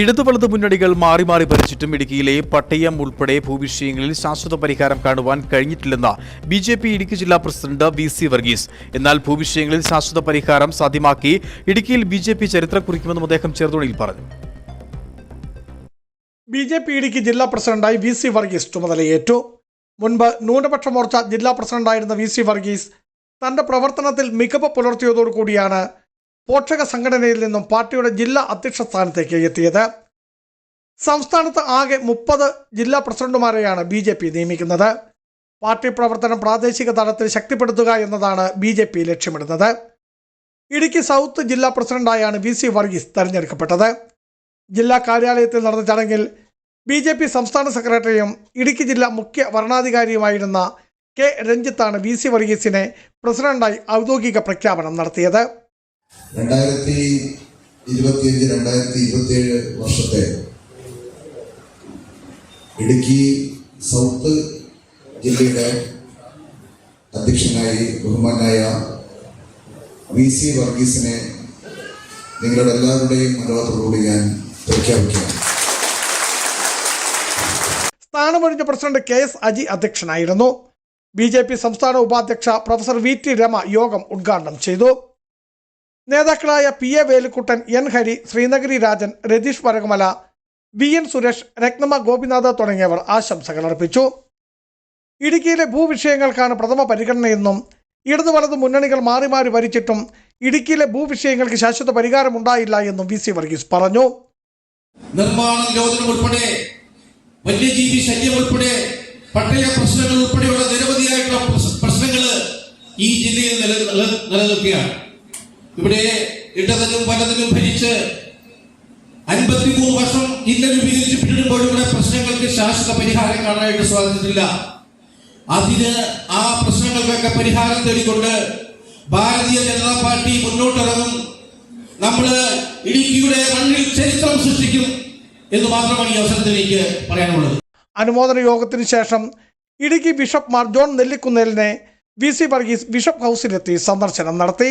ഇടതു വലതു മുന്നണികൾ മാറി മാറി ഭരിച്ചിട്ടും ഇടുക്കിയിലെ പട്ടയം ഉൾപ്പെടെ ഭൂവിഷയങ്ങളിൽ ശാശ്വത പരിഹാരം കാണുവാൻ കഴിഞ്ഞിട്ടില്ലെന്ന് ബി ജെ പി ഇടുക്കി ജില്ലാ പ്രസിഡന്റ് വി സി വർഗീസ്. എന്നാൽ ഭൂവിഷയങ്ങളിൽ ശാശ്വത പരിഹാരം സാധ്യമാക്കി ഇടുക്കിയിൽ ബി ജെ പി ചരിത്രം കുറിക്കുമെന്നും അദ്ദേഹം ചെറുതോണിയിൽ പറഞ്ഞു. ബി ജെ പി ഇടുക്കി ജില്ലാ പ്രസിഡന്റായി വി സി വർഗീസ് ചുമതലയേറ്റു മുൻപ് ന്യൂനപക്ഷ മോർച്ച ജില്ലാ പ്രസിഡന്റായിരുന്ന വി സി വർഗീസ് തന്റെ പ്രവർത്തനത്തിൽ മികവ് പുലർത്തിയതോടുകൂടിയാണ് പോഷക സംഘടനയിൽ നിന്നും പാർട്ടിയുടെ ജില്ലാ അധ്യക്ഷ സ്ഥാനത്തേക്ക് എത്തിയത്. സംസ്ഥാനത്ത് ആകെ മുപ്പത് ജില്ലാ പ്രസിഡന്റുമാരെയാണ് ബി ജെ പി നിയമിക്കുന്നത്. പാർട്ടി പ്രവർത്തനം പ്രാദേശിക തലത്തിൽ ശക്തിപ്പെടുത്തുക എന്നതാണ് ബി ജെ പി ലക്ഷ്യമിടുന്നത്. ഇടുക്കി സൗത്ത് ജില്ലാ പ്രസിഡന്റായാണ് വി സി വർഗീസ് തെരഞ്ഞെടുക്കപ്പെട്ടത്. ജില്ലാ കാര്യാലയത്തിൽ നടന്ന ചടങ്ങിൽ ബി ജെ പി സംസ്ഥാന സെക്രട്ടറിയും ഇടുക്കി ജില്ലാ മുഖ്യ വരണാധികാരിയുമായിരുന്ന കെ രഞ്ജിത്താണ് വി സി വർഗീസിനെ പ്രസിഡന്റായി ഔദ്യോഗിക പ്രഖ്യാപനം നടത്തിയത്. രണ്ടായിരത്തി ഇരുപത്തിയഞ്ച് രണ്ടായിരത്തി ഇരുപത്തിയേഴ് വർഷത്തെ ഇടുക്കി സൗത്ത് ജില്ലയുടെ അധ്യക്ഷനായി ബഹുമാനായ വി സി വർഗീസിനെ നിങ്ങളുടെ എല്ലാവരുടെയും അനുവാദത്തോടുകൂടി ഞാൻ പ്രഖ്യാപിക്കുകയാണ്. സ്ഥാനമൊഴിഞ്ഞ പ്രസിഡന്റ് കെ എസ് അജി അധ്യക്ഷനായിരുന്നു. ബി ജെ പി സംസ്ഥാന ഉപാധ്യക്ഷ പ്രൊഫസർ വി ടി രമ യോഗം ഉദ്ഘാടനം ചെയ്തു. നേതാക്കളായ P A Velukuttan N Hari Sreenagari Rajan Ratheesh Varakamala V N Suresh Ratnamma Gopinath തുടങ്ങിയവർ ആശംസകൾ അർപ്പിച്ചു. ഇടുക്കിയിലെ ഭൂവിഷയങ്ങൾക്കാണ് പ്രഥമ പരിഗണനയെന്നും ഇടതു വലത് മുന്നണികൾ മാറി മാറി ഭരിച്ചിട്ടും ഇടുക്കിയിലെ ഭൂവിഷയങ്ങൾക്ക് ശാശ്വത പരിഹാരമുണ്ടായില്ല എന്നും വി സി വർഗീസ് പറഞ്ഞു. നിർമ്മാണ നിരോധനം ഉൾപ്പെടെ വന്യജീവി ശല്യം ഉൾപ്പെടെ പട്ടയ പ്രശ്നങ്ങൾ ഉൾപ്പെടെയുള്ള നിരവധിയായിട്ടുള്ള പ്രശ്നങ്ങൾ ഈ ജില്ലയിൽ നില നില- നിലനിൽക്കുകയാണ്. ഇവിടെ ഇടതിനും വലതിനും ഭരിച്ച് അൻപത്തിമൂന്ന് വർഷം ഇന്നലെ പിന്നിടുമ്പോഴും ഇവിടെ പ്രശ്നങ്ങൾക്ക് ശാശ്വത പരിഹാരം കാണാനായിട്ട് സാധിച്ചിട്ടില്ല. അതിന് ആ പ്രശ്നങ്ങൾക്കൊക്കെ പരിഹാരം തേടിക്കൊണ്ട് ഭാരതീയ ജനതാ പാർട്ടി മുന്നോട്ടിറങ്ങും. നമ്മൾ ഇടുക്കിയുടെ മണ്ണിൽ ചരിത്രം സൃഷ്ടിക്കും എന്ന് മാത്രമാണ് ഈ അവസരത്തിൽ എനിക്ക് പറയാനുള്ളത്. അനുമോദന യോഗത്തിന് ശേഷം ഇടുക്കി ബിഷപ്പ് മാർ ജോൺ നെല്ലിക്കുന്നേലിനെ വി സി വർഗീസ് ബിഷപ്പ് ഹൗസിലെത്തി സന്ദർശനം നടത്തി.